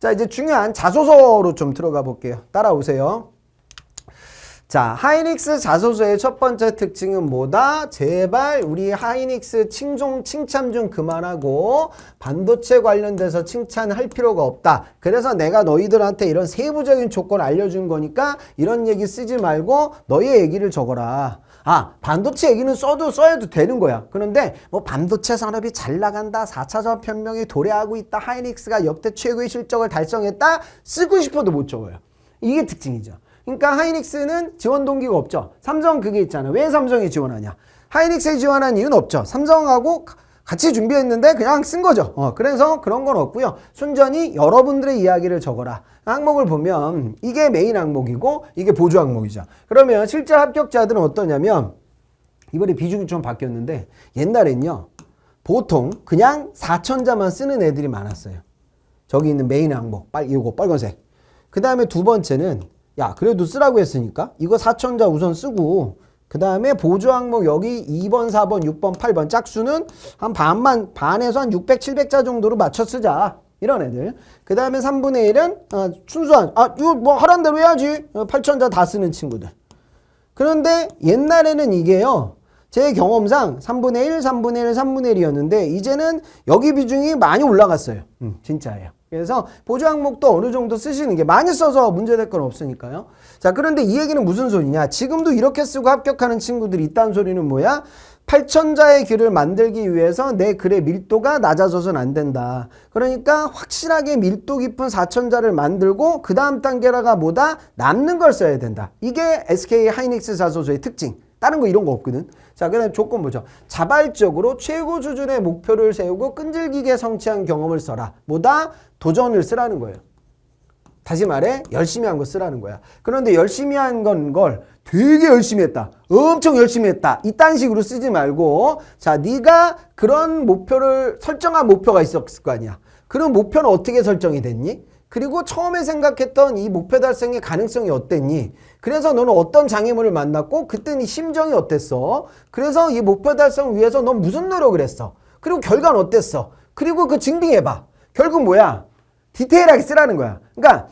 자, 이제 중요한 자소서로 좀 들어가 볼게요. 따라오세요. 자, 하이닉스 자소서의 첫 번째 특징은 뭐다? 제발 우리 하이닉스 칭송, 칭찬 좀 그만하고 반도체 관련돼서 칭찬할 필요가 없다. 그래서 내가 너희들한테 이런 세부적인 조건 알려준 거니까 이런 얘기 쓰지 말고 너희의 얘기를 적어라. 아, 반도체 얘기는 써도 써야도 되는 거야. 그런데 뭐 반도체 산업이 잘 나간다. 4차 전편명이 도래하고 있다. 하이닉스가 역대 최고의 실적을 달성했다. 쓰고 싶어도 못 적어요. 이게 특징이죠. 그러니까 하이닉스는 지원 동기가 없죠. 삼성 그게 있잖아. 왜 삼성이 지원하냐? 하이닉스에 지원한 이유는 없죠. 삼성하고 같이 준비했는데 그냥 쓴 거죠. 어, 그래서 그런 건 없고요. 순전히 여러분들의 이야기를 적어라. 항목을 보면 이게 메인 항목이고 이게 보조 항목이죠. 그러면 실제 합격자들은 어떠냐면 이번에 비중이 좀 바뀌었는데 옛날엔요. 보통 그냥 4천자만 쓰는 애들이 많았어요. 저기 있는 메인 항목, 빨 이거 빨간색. 그 다음에 두 번째는 야 그래도 쓰라고 했으니까 이거 4천자 우선 쓰고 그 다음에 보조 항목 여기 2번, 4번, 6번, 8번 짝수는 한 반만 반에서 한 600, 700자 정도로 맞춰 쓰자. 이런 애들. 그 다음에 3분의 1은 어, 순수한 아 이거 뭐 하란 대로 해야지. 어, 8천자 다 쓰는 친구들. 그런데 옛날에는 이게요. 제 경험상 3분의 1, 3분의 1, 3분의 1이었는데 이제는 여기 비중이 많이 올라갔어요. 음, 진짜예요. 그래서 보조 항목도 어느 정도 쓰시는 게 많이 써서 문제될 건 없으니까요. 자, 그런데 이 얘기는 무슨 소리냐? 지금도 이렇게 쓰고 합격하는 친구들이 있다는 소리는 뭐야? 8천자의 글을 만들기 위해서 내 글의 밀도가 낮아져서는 안 된다. 그러니까 확실하게 밀도 깊은 4천자를 만들고 그 다음 단계라가 뭐다? 남는 걸 써야 된다. 이게 SK 하이닉스 자소서의 특징. 다른 거 이런 거 없거든. 자, 그 다음 조건 보죠. 자발적으로 최고 수준의 목표를 세우고 끈질기게 성취한 경험을 써라. 뭐다? 도전을 쓰라는 거예요. 다시 말해 열심히 한 거 쓰라는 거야. 그런데 열심히 한 건 걸 되게 열심히 했다. 엄청 열심히 했다. 이딴 식으로 쓰지 말고 자, 네가 그런 목표를 설정한 목표가 있었을 거 아니야. 그런 목표는 어떻게 설정이 됐니? 그리고 처음에 생각했던 이 목표 달성의 가능성이 어땠니? 그래서 너는 어떤 장애물을 만났고 그때 네 심정이 어땠어? 그래서 이 목표 달성을 위해서 넌 무슨 노력을 했어? 그리고 결과는 어땠어? 그리고 그 증빙해봐. 결국 뭐야? 디테일하게 쓰라는 거야. 그러니까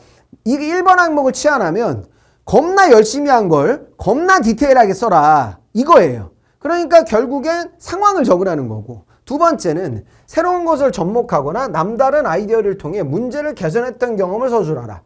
이게 1번 항목을 치환하면 겁나 열심히 한 걸 겁나 디테일하게 써라. 이거예요. 그러니까 결국엔 상황을 적으라는 거고. 두 번째는 새로운 것을 접목하거나 남다른 아이디어를 통해 문제를 개선했던 경험을 서술하라.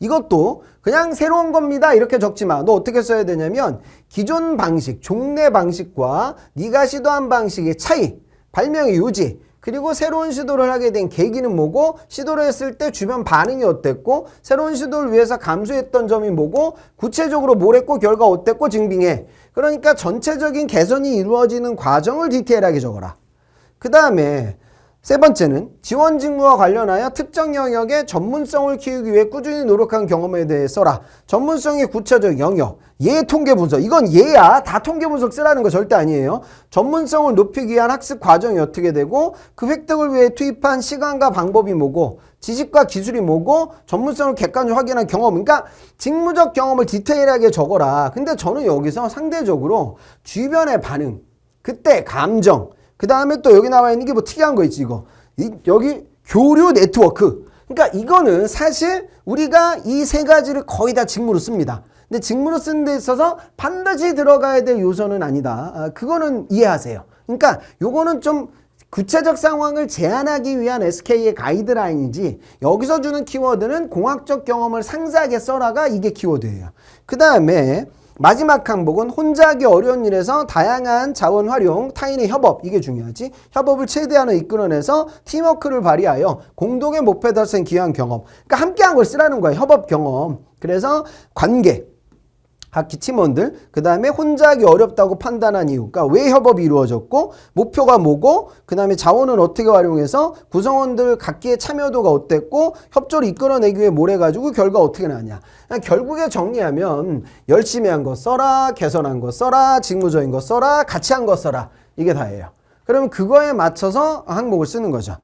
이것도 그냥 새로운 겁니다 이렇게 적지만 너 어떻게 써야 되냐면 기존 방식, 종래 방식과 네가 시도한 방식의 차이, 발명의 요지 그리고 새로운 시도를 하게 된 계기는 뭐고 시도를 했을 때 주변 반응이 어땠고 새로운 시도를 위해서 감수했던 점이 뭐고 구체적으로 뭘 했고 결과 어땠고 증빙해. 그러니까 전체적인 개선이 이루어지는 과정을 디테일하게 적어라. 그 다음에 세 번째는 지원 직무와 관련하여 특정 영역의 전문성을 키우기 위해 꾸준히 노력한 경험에 대해 써라. 전문성의 구체적 영역, 예 통계 분석. 이건 예야. 다 통계 분석 쓰라는 거 절대 아니에요. 전문성을 높이기 위한 학습 과정이 어떻게 되고 그 획득을 위해 투입한 시간과 방법이 뭐고 지식과 기술이 뭐고 전문성을 객관적으로 확인한 경험. 그러니까 직무적 경험을 디테일하게 적어라. 근데 저는 여기서 상대적으로 주변의 반응, 그때 감정, 그 다음에 또 여기 나와 있는 게 뭐 특이한 거 있지 이거. 이, 여기 교류 네트워크. 그러니까 이거는 사실 우리가 이 세 가지를 거의 다 직무로 씁니다. 근데 직무로 쓰는 데 있어서 반드시 들어가야 될 요소는 아니다. 아, 그거는 이해하세요. 그러니까 요거는 좀 구체적 상황을 제한하기 위한 SK의 가이드라인이지 여기서 주는 키워드는 공학적 경험을 상세하게 써라가 이게 키워드예요. 그 다음에 마지막 항목은 혼자 하기 어려운 일에서 다양한 자원 활용, 타인의 협업 이게 중요하지. 협업을 최대한 이끌어내서 팀워크를 발휘하여 공동의 목표 달성 기여한 경험. 그러니까 함께 한 걸 쓰라는 거야. 협업 경험. 그래서 관계. 학기 팀원들, 그 다음에 혼자 하기 어렵다고 판단한 이유, 그러니까 왜 협업이 이루어졌고, 목표가 뭐고, 그 다음에 자원은 어떻게 활용해서 구성원들 각기의 참여도가 어땠고, 협조를 이끌어내기 위해 뭘 해가지고 결과 어떻게 나왔냐. 결국에 정리하면 열심히 한 거 써라, 개선한 거 써라, 직무적인 거 써라, 같이 한 거 써라. 이게 다예요. 그러면 그거에 맞춰서 항목을 쓰는 거죠.